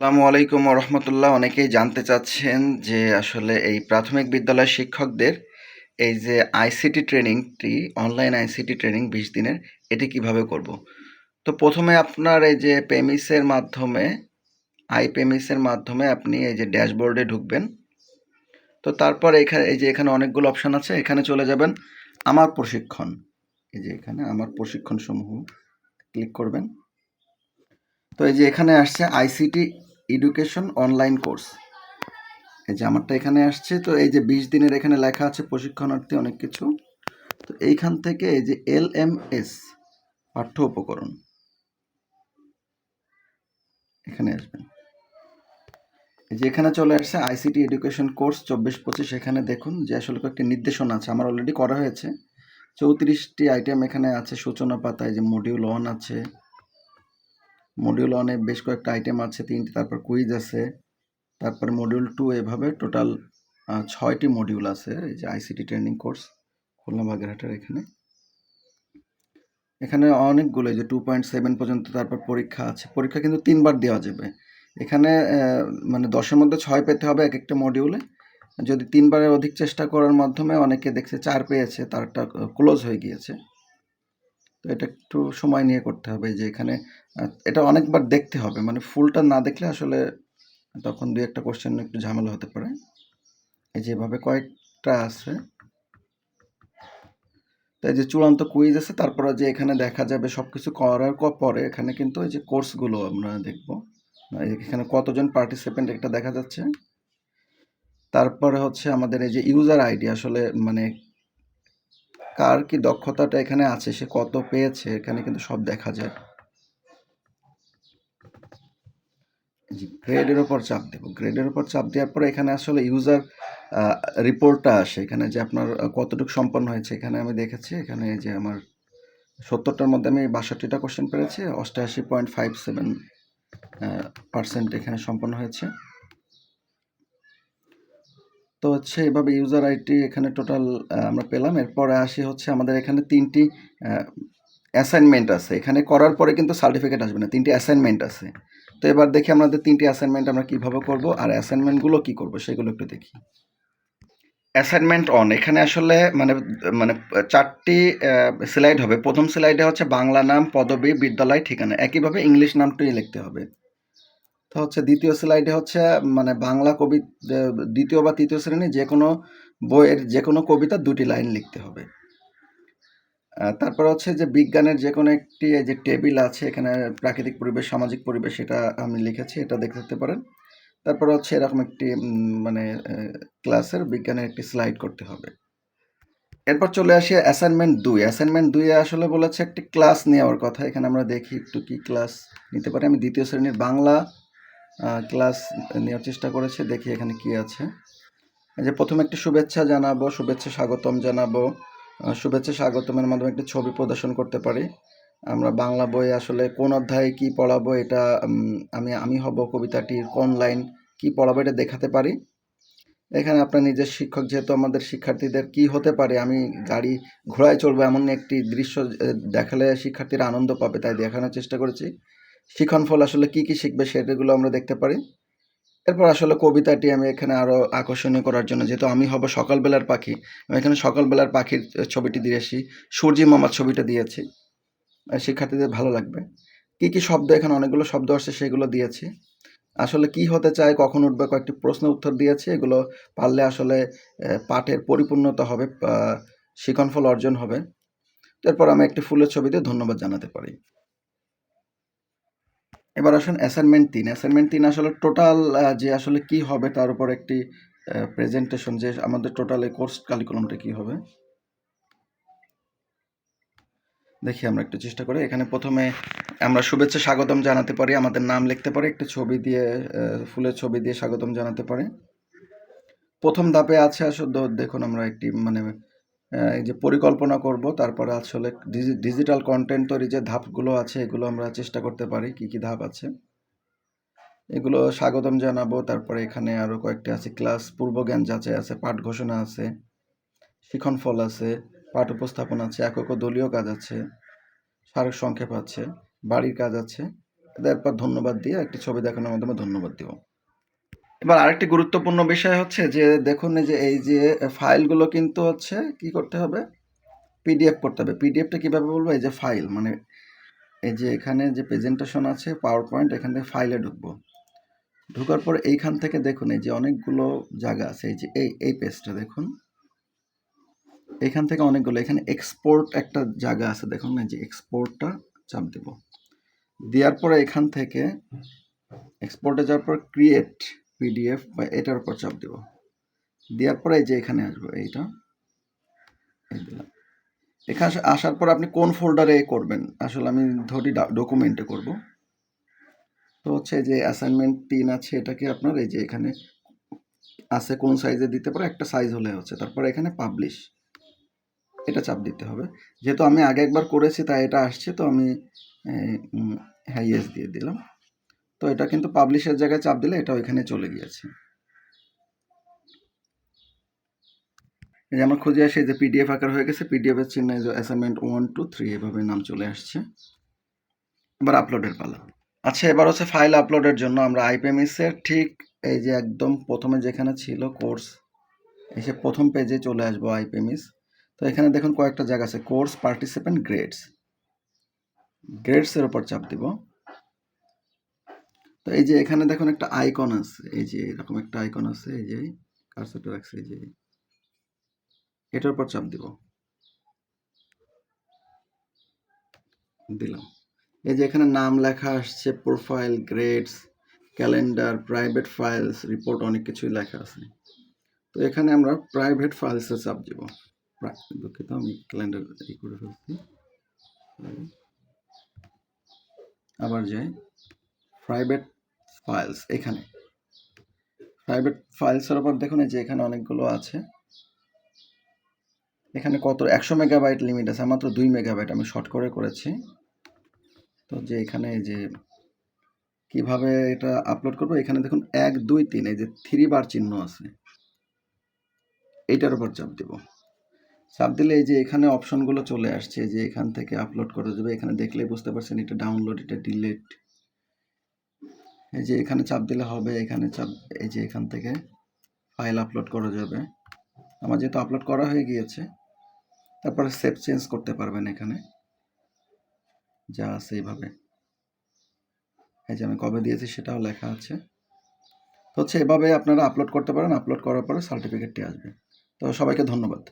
আসসালামু আলাইকুম রহমতুল্লাহ। অনেকেই জানতে চাচ্ছেন যে আসলে এই প্রাথমিক বিদ্যালয়ের শিক্ষকদের এই যে আইসিটি ট্রেনিংটি, অনলাইন আইসিটি ট্রেনিং বিশ দিনের, এটি কীভাবে করব? তো প্রথমে আপনার এই যে পেমিসের মাধ্যমে, আই পেমিসের মাধ্যমে আপনি এই যে ড্যাশবোর্ডে ঢুকবেন। তো তারপর এখানে, এই যে এখানে অনেকগুলো অপশন আছে, এখানে চলে যাবেন আমার প্রশিক্ষণ। এই যে এখানে আমার প্রশিক্ষণ সমূহ ক্লিক করবেন। তো এই যে এখানে আসছে আইসিটি এডুকেশন অনলাইন কোর্স এই যে আমারটা এখানে আসছে, তো এই যে বিশ দিনের এখানে লেখা আছে প্রশিক্ষণার্থী অনেক কিছু। তো এইখান থেকে এই যে এল এম এস, পাঠ্য উপকরণ। এখানে আসবেন। এই যে এখানে চলে আসছে আইসিটি এডুকেশন কোর্স চব্বিশ পঁচিশ। এখানে দেখুন যে আসলে কয়েকটি নির্দেশনা আছে, আমার অলরেডি করা হয়েছে। চৌত্রিশটি আইটেম এখানে আছে, সূচনা পাতায় যে মডিউল ওয়ান আছে। মডিউল ওয়ানে বেশ কয়েকটা আইটেম আছে, তিনটি, তারপর কুইজ আছে, তারপর মডিউল টু এভাবে টোটাল ছয়টি মডিউল আছে, এই যে আইসিটি ট্রেনিং কোর্স খুলনা বাগেরহাটের এখানে। এখানে অনেকগুলো যে টু পয়েন্ট সেভেন পর্যন্ত, তারপর পরীক্ষা আছে। পরীক্ষা কিন্তু তিনবার দেওয়া যাবে। এখানে মানে দশের মধ্যে ছয় পেতে হবে এক একটা মডিউলে যদি তিনবারের অধিক চেষ্টা করার মাধ্যমে অনেকে দেখছে চার পেয়েছে, তারটা ক্লোজ হয়ে গিয়েছে। তো এটা একটু সময় নিয়ে করতে হবে যে এখানে এটা অনেকবার দেখতে হবে। মানে ফুলটা না দেখলে আসলে তখন দুই একটা কোশ্চেন একটু ঝামেলা হতে পারে। এই যে এভাবে কয়েকটা আছে। তো এই যে চূড়ান্ত কুইজ আছে, তারপরে যে এখানে দেখা যাবে সব কিছু করার পরে এখানে কিন্তু এই যে কোর্সগুলো আমরা দেখব। এই এখানে কতজন পার্টিসিপেন্ট একটা দেখা যাচ্ছে। তারপরে হচ্ছে আমাদের এই যে ইউজার আইডি আসলে মানে কার কি দক্ষতাটা এখানে আছে? সে কত পেয়েছে? এখানে কিন্তু সব দেখা যায়। গ্রেডের ওপর চাপ দেব। গ্রেডের ওপর চাপ দেওয়ার পরে এখানে আসলে ইউজার রিপোর্টটা আসে। এখানে যে আপনার কতটুকু সম্পন্ন হয়েছে, এখানে আমি দেখেছি। এখানে যে আমার সত্তরটার মধ্যে আমি বাষট্টিটা কোশ্চেন পেরেছি। অষ্টআশি পয়েন্ট ফাইভ সেভেন পার্সেন্ট এখানে সম্পন্ন হয়েছে। তো হচ্ছে এভাবে ইউজার আইডি এখানে টোটাল আমরা পেলাম। এরপরে আসি হচ্ছে আমাদের এখানে তিনটি অ্যাসাইনমেন্ট আছে। এখানে করার পরে কিন্তু সার্টিফিকেট আসবে না, তিনটি অ্যাসাইনমেন্ট আছে। তো এবার দেখি আমাদের তিনটি অ্যাসাইনমেন্ট আমরা কীভাবে করব আর অ্যাসাইনমেন্টগুলো কি করব সেগুলো একটু দেখি। অ্যাসাইনমেন্ট অন এখানে আসলে মানে মানে চারটি স্লাইড হবে। প্রথম স্লাইডে হচ্ছে বাংলা নাম, পদবী, বিদ্যালয়, ঠিকানা। একইভাবে ইংলিশ নামটাই লিখতে হবে। তো হচ্ছে দ্বিতীয় স্লাইডে হচ্ছে মানে বাংলা কবি দ্বিতীয় বা তৃতীয় শ্রেণি যে কোনো বইয়ের যে কোনো কবিতা দুটি লাইন লিখতে হবে। তারপর হচ্ছে যে বিজ্ঞানের যে কোনো একটি যে টেবিল আছে, এখানে প্রাকৃতিক পরিবেশ, সামাজিক পরিবেশ এটা আমি লিখেছি, এটা দেখতে পারেন। তারপর হচ্ছে এরকম একটি মানে ক্লাসের বিজ্ঞানের একটি স্লাইড করতে হবে। এরপর চলে আসি অ্যাসাইনমেন্ট দুই। অ্যাসাইনমেন্ট দুইয়ে আসলে বলেছে একটি ক্লাস নেওয়ার কথা। এখানে আমরা দেখি একটু কি ক্লাস নিতে পারি। আমি দ্বিতীয় শ্রেণির বাংলা ক্লাস নেওয়ার চেষ্টা করেছি, দেখি এখানে কি আছে। যে প্রথমে একটি শুভেচ্ছা জানাব, শুভেচ্ছা স্বাগতম জানাব। শুভেচ্ছা স্বাগতমের মাধ্যমে একটি ছবি প্রদর্শন করতে পারি। আমরা বাংলা বইয়ে আসলে কোন অধ্যায়ে কি পড়াবো এটা আমি আমি হব কবিতাটির কোন লাইন কি পড়াবো এটা দেখাতে পারি। এখানে আপনার নিজের শিক্ষক যেহেতু আমাদের শিক্ষার্থীদের কি হতে পারে, আমি গাড়ি ঘোড়ায় চলবো এমন একটি দৃশ্য দেখালে শিক্ষার্থীরা আনন্দ পাবে, তাই দেখানোর চেষ্টা করেছি। শিখন ফল আসলে কি কি শিখবে সেটাগুলো আমরা দেখতে পারি। এরপর আসলে কবিতাটি আমি এখানে আরও আকর্ষণীয় করার জন্য, যেহেতু আমি হব সকালবেলার পাখি, আমি এখানে সকালবেলার পাখির ছবিটি দিয়েছি সূর্যি মামার ছবিটা দিয়েছি শিক্ষার্থীদের ভালো লাগবে। কি কি শব্দ এখানে অনেকগুলো শব্দ আসছে সেগুলো দিয়েছি আসলে কি হতে চায়, কখন উঠবে, কয়েকটি প্রশ্ন উত্তর দিয়েছি এগুলো পারলে আসলে পাঠের পরিপূর্ণতা হবে শিখনফল অর্জন হবে। এরপর আমি একটি ফুলের ছবি দিয়ে ধন্যবাদ জানাতে পারি। এবার আসুন অ্যাসাইনমেন্ট তিন। অ্যাসাইনমেন্ট তিন আসলে টোটাল যে আসলে কি হবে তার উপর একটি প্রেজেন্টেশন যে আমাদের টোটাল এই কোর্স কারিকুলামটা কি হবে। দেখি আমরা একটু চেষ্টা করি। এখানে প্রথমে আমরা শুভেচ্ছা, স্বাগতম জানাতে পারি। আমাদের নাম লিখতে পারি, একটি ছবি দিয়ে ফুলের ছবি দিয়ে স্বাগতম জানাতে পারি। প্রথম ধাপে আছে আসলে, দেখুন আমরা একটি মানে যে পরিকল্পনা করব, তারপরে আসলে ডিজিটাল কন্টেন্ট তৈরি যে ধাপগুলো আছে, এগুলো আমরা চেষ্টা করতে পারি, কি কি ধাপ আছে। এগুলো স্বাগতম জানাব, তারপরে এখানে আরও কয়েকটি আছে, ক্লাস, পূর্বজ্ঞান যাচাই আছে, পাঠ ঘোষণা আছে, শিখন ফল আছে, পাঠ উপস্থাপন আছে, একক দলীয় কাজ আছে, স্মারক সংক্ষেপ আছে, বাড়ির কাজ আছে। এরপর ধন্যবাদ দিয়ে একটি ছবি দেখানোর মাধ্যমে ধন্যবাদ দিব। এবার আরেকটি গুরুত্বপূর্ণ বিষয় হচ্ছে যে, দেখুন যে, এই যে ফাইলগুলো কিন্তু হচ্ছে কি করতে হবে? পিডিএফ করতে হবে। পিডিএফটা কীভাবে বলব? এই যে ফাইল মানে এই যে এখানে যে প্রেজেন্টেশন আছে পাওয়ার পয়েন্ট এখান থেকে ফাইলে ঢুকবো। ঢোকার পর এইখান থেকে দেখুন এই যে অনেকগুলো জায়গা আছে, এই যে এই এই পেজটা দেখুন। এখান থেকে অনেকগুলো, এখানে এক্সপোর্ট একটা জায়গা আছে, দেখুন এই যে এক্সপোর্টটা চাপ দেব। দেওয়ার পরে এখান থেকে এক্সপোর্টে যাওয়ার পর ক্রিয়েট পিডিএফ বা এটার উপর চাপ দেব। দেওয়ার পরে এই যে এখানে আসব, এইটা। দিলাম এখানে আসা- আসার পর আপনি কোন ফোল্ডারে করবেন? আসলে আমি ধরি ডকুমেন্টে করব। তো হচ্ছে যে অ্যাসাইনমেন্ট তিন আছে, এটাকে আপনার এই যে এখানে আছে কোন সাইজে দিতে পারে, একটা সাইজ হলে হচ্ছে। তারপর এখানে পাবলিশ এটা চাপ দিতে হবে। যেহেতু আমি আগে একবার করেছি, তাই এটা আসছে, তো আমি ইয়েস দিয়ে দিলাম। তো এটা কিন্তু পাবলিশের জায়গায় চাপ দিলে এটা ওইখানে চলে গিয়েছে। এই যে আমার খুঁজে আসে যে পিডিএফ আকার হয়ে গেছে পিডিএফ এর চিহ্ন অ্যাসাইনমেন্ট ওয়ান টু থ্রি এভাবে নাম চলে আসছে। এবার আপলোডের পালা। আচ্ছা এবার হচ্ছে ফাইল আপলোডের জন্য আমরা আইপিএমএস এর ঠিক এই যে একদম প্রথমে যেখানে ছিল কোর্স এসে প্রথম পেজে চলে আসব আইপিএমএস তো এখানে দেখুন কয়েকটা জায়গা আছে কোর্স পার্টিসিপেন্ট গ্রেডস গ্রেডস এর উপর চাপ দিব। তো এই যে এখানে দেখুন একটা আইকন আছে, এই যে এরকম একটা আইকন আছে, এই যে কার্সরটা রাখছে, এই যে এটার উপর চাপ দিব। দিলাম। এই যে এখানে নাম লেখা আসছে profile grades calendar private files report অনেক কিছুই লেখা আছে। তো এখানে আমরা প্রাইভেট ফাইলসে চাপ দিব। দুঃখিত, আমি ক্যালেন্ডার ই করে ফেলছি। আবার যাই। প্রাইভেট ফাইলস এখানে। প্রাইভেট ফাইলসের উপর দেখুন যে এখানে অনেকগুলো আছে। এখানে কত, একশো মেগাবাইট লিমিট আছে, মাত্র দুই মেগাবাইট আমি শর্ট করে করেছি। তো যে এখানে যে কীভাবে এটা আপলোড করব, এখানে দেখুন এক, দুই, তিন, এই যে থ্রি বার চিহ্ন আছে। এইটার উপর চাপ দিব। চাপ দিলে এই যে এখানে অপশনগুলো চলে আসছে যে এখান থেকে আপলোড করা যাবে এখানে দেখলেই বুঝতে পারছেন, এটা ডাউনলোড এটা ডিলিট এই যে এখানে চাপ দিলে হবে, এখানে চাপ, এই যে এখান থেকে ফাইল আপলোড করা যাবে। আমার যেহেতু আপলোড করা হয়ে গিয়েছে, তারপরে সেভ চেঞ্জ করতে পারবেন এখানে। যা আছে এইভাবে। এই যে আমি কবে দিয়েছি সেটাও লেখা আছে। তো হচ্ছে এভাবে আপনারা আপলোড করতে পারেন আপলোড করার পরে সার্টিফিকেটটি আসবে। তো সবাইকে ধন্যবাদ।